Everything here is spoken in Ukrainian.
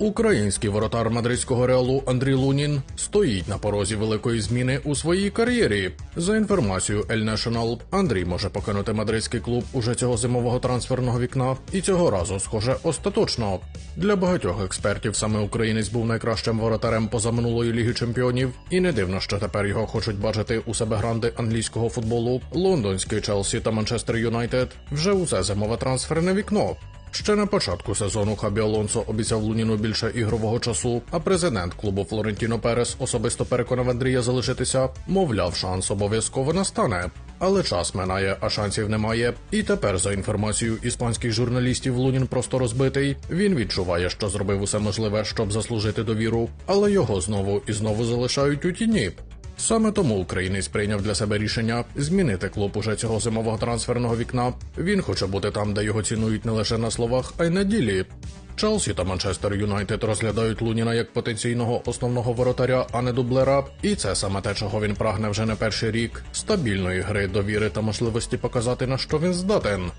Український воротар мадридського реалу Андрій Лунін стоїть на порозі великої зміни у своїй кар'єрі. За інформацією El National, Андрій може покинути мадридський клуб уже цього зимового трансферного вікна, і цього разу, схоже, остаточно. Для багатьох експертів саме українець був найкращим воротарем позаминулої ліги чемпіонів, і не дивно, що тепер його хочуть бачити у себе гранди англійського футболу, лондонський Челсі та Манчестер Юнайтед вже усе зимове трансферне вікно. Ще на початку сезону Хабі Алонсо обіцяв Луніну більше ігрового часу, а президент клубу Флорентіно Перес особисто переконав Андрія залишитися, мовляв, шанс обов'язково настане. Але час минає, а шансів немає. І тепер, за інформацією іспанських журналістів, Лунін просто розбитий. Він відчуває, що зробив усе можливе, щоб заслужити довіру, але його знову і знову залишають у тіні. Саме тому українець прийняв для себе рішення змінити клуб уже цього зимового трансферного вікна. Він хоче бути там, де його цінують не лише на словах, а й на ділі. Челсі та Манчестер Юнайтед розглядають Луніна як потенційного основного воротаря, а не дублера. І це саме те, чого він прагне вже не перший рік: стабільної гри, довіри та можливості показати на що він здатен.